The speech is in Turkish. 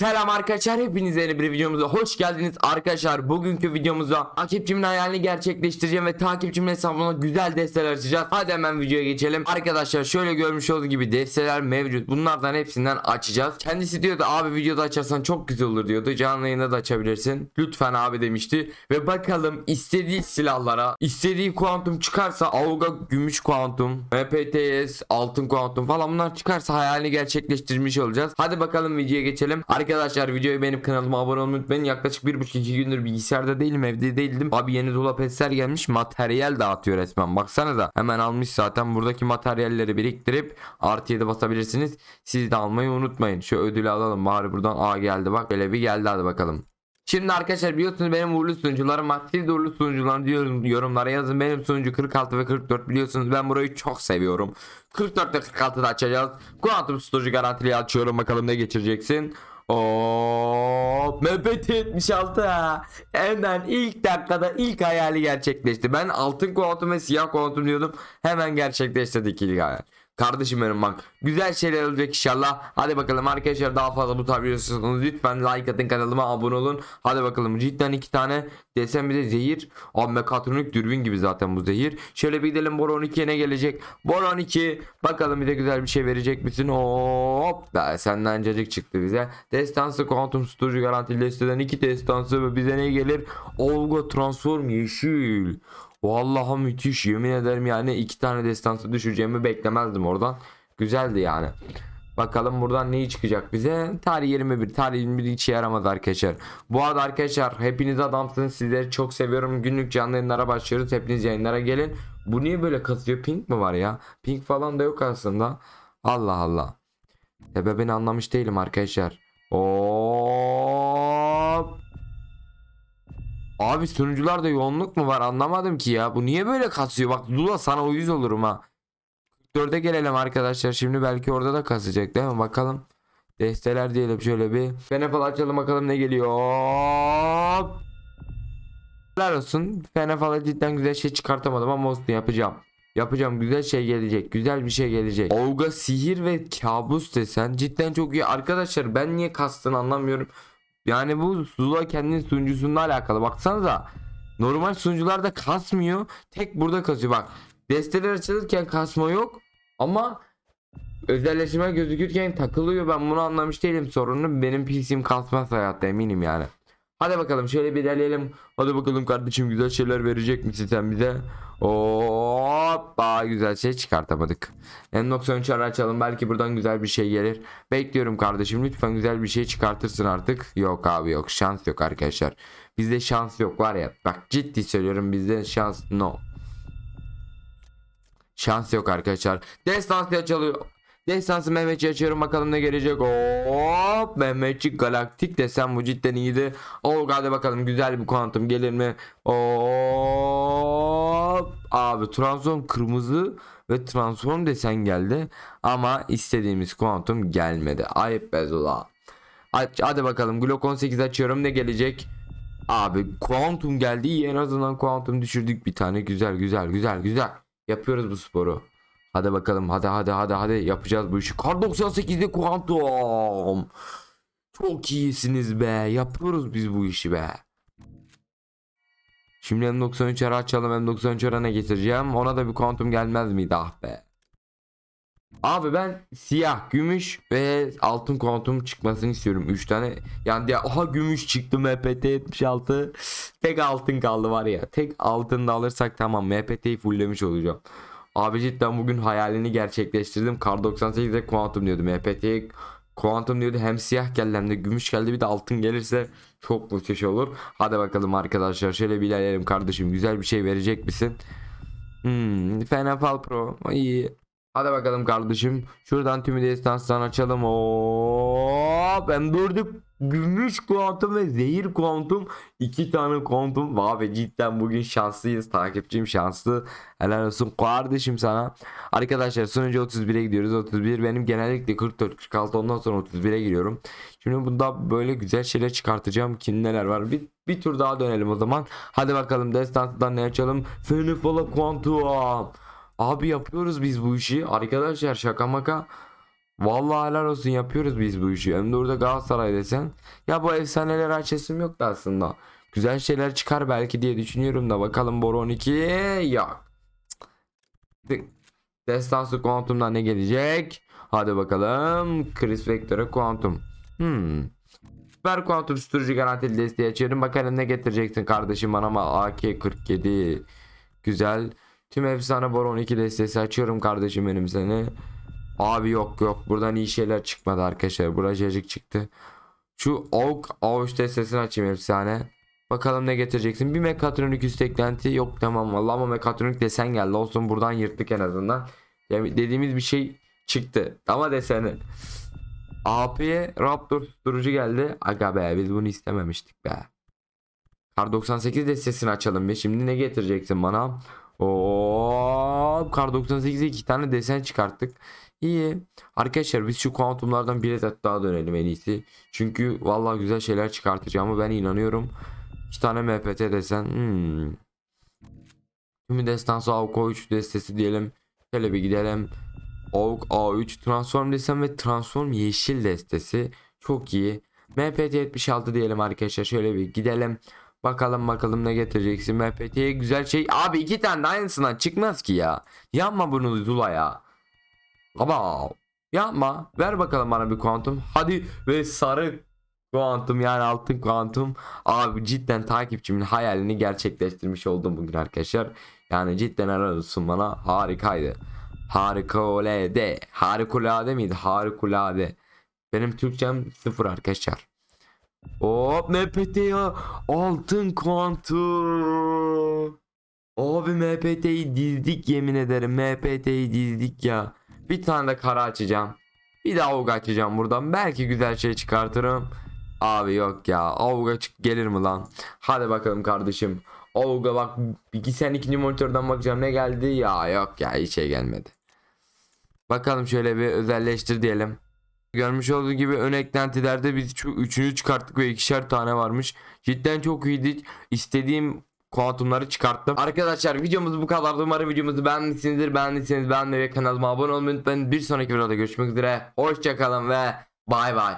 Selam arkadaşlar hepinize yeni bir videomuza hoş geldiniz. Arkadaşlar bugünkü videomuzda takipçimin hayalini gerçekleştireceğim ve takipçimin hesabına güzel desteler açacağız. Hadi hemen videoya geçelim. Arkadaşlar şöyle görmüş olduğu gibi desteler mevcut. Bunlardan hepsinden açacağız. Kendisi diyordu abi videoda açarsan çok güzel olur diyordu. Canlı yayında da açabilirsin. Lütfen abi demişti. Ve bakalım istediği silahlara istediği kuantum çıkarsa Auga gümüş kuantum MPTS altın kuantum falan bunlar çıkarsa hayalini gerçekleştirmiş olacağız. Hadi bakalım videoya geçelim. Arkadaşlar videoyu beğenip kanalıma abone olmayı unutmayın. Yaklaşık 1,5-2 gündür bilgisayarda değilim evde değildim. Abi yeni dolap eser gelmiş materyal dağıtıyor resmen. Baksanıza hemen almış zaten buradaki materyalleri biriktirip artı 7 basabilirsiniz. Siz de almayı unutmayın. Şu ödülü alalım bari buradan. Aa geldi bak öyle bir geldi hadi bakalım. Şimdi arkadaşlar biliyorsunuz benim uğurlu sunucularım var. Siz de uğurlu sunucularını diyorum yorumlara yazın. Benim sunucu 46 ve 44 biliyorsunuz ben burayı çok seviyorum. 44 ve 46'da açacağız. Quantum Storage'ı garantili açıyorum bakalım ne geçireceksin. Oo, MPT 76 ha. Hemen ilk dakikada ilk hayali gerçekleşti. Ben altın kuantum ve siyah kuantum diyordum. Hemen gerçekleştirdik ilk hayal. Kardeşim benim bak. Güzel şeyler olacak inşallah. Hadi bakalım arkadaşlar daha fazla bu tarz videosunuz. Lütfen like atın kanalıma abone olun. Hadi bakalım cidden iki tane desem bir de zehir. Abi mekatronik dürbün gibi zaten bu zehir. Şöyle bir gidelim Bora 12'ye ne gelecek? Bora 12 bakalım bize güzel bir şey verecek misin? Hop be senden cacık çıktı bize. Destansı kuantum storage garantili desteden iki destansı ve bize ne gelir? Olga transform yeşil. Vallahi müthiş yemin ederim yani iki tane destansı düşüreceğimi beklemezdim oradan. Güzeldi yani. Bakalım buradan neyi çıkacak bize? Tarih 21. Tarih 21 hiç yaramadı arkadaşlar. Bu arada arkadaşlar hepiniz adamsınız. Sizleri çok seviyorum. Günlük canlı yayınlara başlıyoruz. Hepiniz yayınlara gelin. Bu niye böyle kasıyor? Pink mi var ya? Pink falan da yok aslında. Allah Allah. Sebebini anlamış değilim arkadaşlar. Hop. Abi sunucularda yoğunluk mu var anlamadım ki ya. Bu niye böyle kasıyor? Bak Lula sana uyuz olurum ha. 44'e gelelim arkadaşlar. Şimdi belki orada da kasacak değil mi? Bakalım. Desteler diyelim şöyle bir. Fenefal açalım bakalım ne geliyor. Helal olsun. Fenefal'a cidden güzel şey çıkartamadım ama olsun yapacağım. Yapacağım güzel şey gelecek. Güzel bir şey gelecek. Olga sihir ve kabus desen cidden çok iyi. Arkadaşlar ben niye kastığını anlamıyorum. Yani bu Zula kendinin sunucusunda alakalı. Baksanıza. Normal sunucularda kasmıyor. Tek burada kasıyor. Bak. Desteler açılırken kasma yok. Ama özelleşme gözükürken takılıyor. Ben bunu anlamış değilim. Sorunu benim PC'm kasmaz hayatta eminim yani. Hadi bakalım şöyle bir ilerleyelim. Hadi bakalım kardeşim güzel şeyler verecek misin sen bize? Hop daha güzel şey çıkartamadık. M93 ara açalım belki buradan güzel bir şey gelir. Bekliyorum kardeşim lütfen güzel bir şey çıkartırsın artık. Yok abi yok şans yok arkadaşlar. Bizde şans yok var ya. Bak ciddi söylüyorum bizde şans no. Şans yok arkadaşlar. Destansı açılıyor. Destansı Mehmetçi açıyorum bakalım ne gelecek. Hop Mehmetçi galaktik desem bu cidden iyiydi. Oh hadi bakalım güzel bir kuantum gelir mi? Hop abi transform kırmızı ve transform desen geldi. Ama istediğimiz kuantum gelmedi. Ayıp bezula. Aç, hadi bakalım Glock 18 açıyorum ne gelecek? Abi kuantum geldi en azından kuantum düşürdük bir tane güzel güzel güzel güzel. Yapıyoruz bu sporu. Hadi bakalım hadi hadi hadi hadi yapacağız bu işi. Kar 98'de kuantum. Çok iyisiniz be. Yapıyoruz biz bu işi be. Şimdi M93 ara açalım. M93 ara ne getireceğim? Ona da bir kuantum gelmez miydi ah be. Abi ben siyah, gümüş ve altın kuantum çıkmasını istiyorum. 3 tane. Yani diye aha gümüş çıktı MPT 76. Tek altın kaldı var ya. Tek altın da alırsak tamam MPT'yi fulllemiş olacağım. Abi cidden bugün hayalini gerçekleştirdim. Kar 98'de kuantum diyordu. MPT'ye kuantum diyordu. Hem siyah geldi hem de gümüş geldi. Bir de altın gelirse çok müthiş olur. Hadi bakalım arkadaşlar. Şöyle bir ilerleyelim kardeşim. Güzel bir şey verecek misin? Hmm, Fenafal Pro. İyi. Hadi bakalım kardeşim. Şuradan tümü destanstan açalım. Hop. Durduk. Gümüş kuantum ve zehir kuantum. iki tane kuantum. Vay cidden bugün şanslıyız. Takipçim şanslı. Helal olsun kardeşim sana. Arkadaşlar sonucu 31'e gidiyoruz. 31 benim genellikle 44 46 ondan sonra 31'e giriyorum. Şimdi bunda böyle güzel şeyler çıkartacağım. Kim neler var? Bir, bir tur daha dönelim o zaman. Hadi bakalım destansdan ne açalım? Fenefala kuantum. Abi yapıyoruz biz bu işi. Arkadaşlar şaka maka. Vallahi helal olsun yapıyoruz biz bu işi. Hem de orada Galatasaray desen. Ya bu efsaneler açasım yoktu aslında. Güzel şeyler çıkar belki diye düşünüyorum da bakalım Boro 12 yok. Destansı Quantum'dan ne gelecek? Hadi bakalım. Chris Vector'a Quantum. Hmm. Süper Quantum sürücü garantili desteği açıyorum. Bakalım ne getireceksin kardeşim bana ama AK-47. Güzel. Tüm efsane Boro 12 destesi açıyorum kardeşim benim seni. Abi yok yok buradan iyi şeyler çıkmadı arkadaşlar. Buracıcık çıktı. Şu AUK AUK destesini açayım efsane. Bakalım ne getireceksin. Bir mekatronik üst eklenti yok tamam vallahi ama mekatronik desen geldi. Olsun buradan yırttık en azından. Yani dediğimiz bir şey çıktı. Ama deseni. AP'ye Raptor susturucu geldi. Aga be biz bunu istememiştik be. Kar 98 destesini açalım bir. Şimdi ne getireceksin bana? Oo, Kar 98'e iki tane desen çıkarttık. İyi. Arkadaşlar biz şu kuantumlardan bir adet daha dönelim en iyisi. Çünkü vallahi güzel şeyler çıkartacağımı ben inanıyorum. İki tane MPT desen. Hmm. Tümü destansı AUK 3 destesi diyelim. Şöyle bir gidelim. AUK A3 transform desem ve transform yeşil destesi. Çok iyi. MPT 76 diyelim arkadaşlar. Şöyle bir gidelim. Bakalım bakalım ne getireceksin. MPT'ye güzel şey. Abi iki tane de aynısından çıkmaz ki ya. Yapma bunu Zula ya. Baba yapma. Ver bakalım bana bir kuantum. Hadi ve sarı kuantum yani altın kuantum. Abi cidden takipçimin hayalini gerçekleştirmiş oldum bugün arkadaşlar. Yani cidden helal olsun bana harikaydı. Harikulade. Harikulade miydi? Harikulade. Benim Türkçem sıfır arkadaşlar. Hop MPT ya. Altın kuantum. Abi MPT'yi dizdik yemin ederim. MPT'yi dizdik ya. Bir tane de kara açacağım. Bir de avga açacağım buradan. Belki güzel şey çıkartırım. Abi yok ya. Avga çık gelir mi lan? Hadi bakalım kardeşim. Avga bak. Sen ikinci monitörden bakacağım ne geldi? Ya yok ya hiç şey gelmedi. Bakalım şöyle bir özelleştir diyelim. Görmüş olduğu gibi ön eklentilerde biz şu üçünü çıkarttık ve ikişer tane varmış. Cidden çok iyiydi. İstediğim kuantumları çıkarttım. Arkadaşlar videomuz bu kadar. Umarım videomuzu beğenmişsinizdir. Beğendiyseniz beğenmeyi ve kanalıma abone olmayı unutmayın. Bir sonraki videoda görüşmek üzere. Hoşçakalın ve bay bay.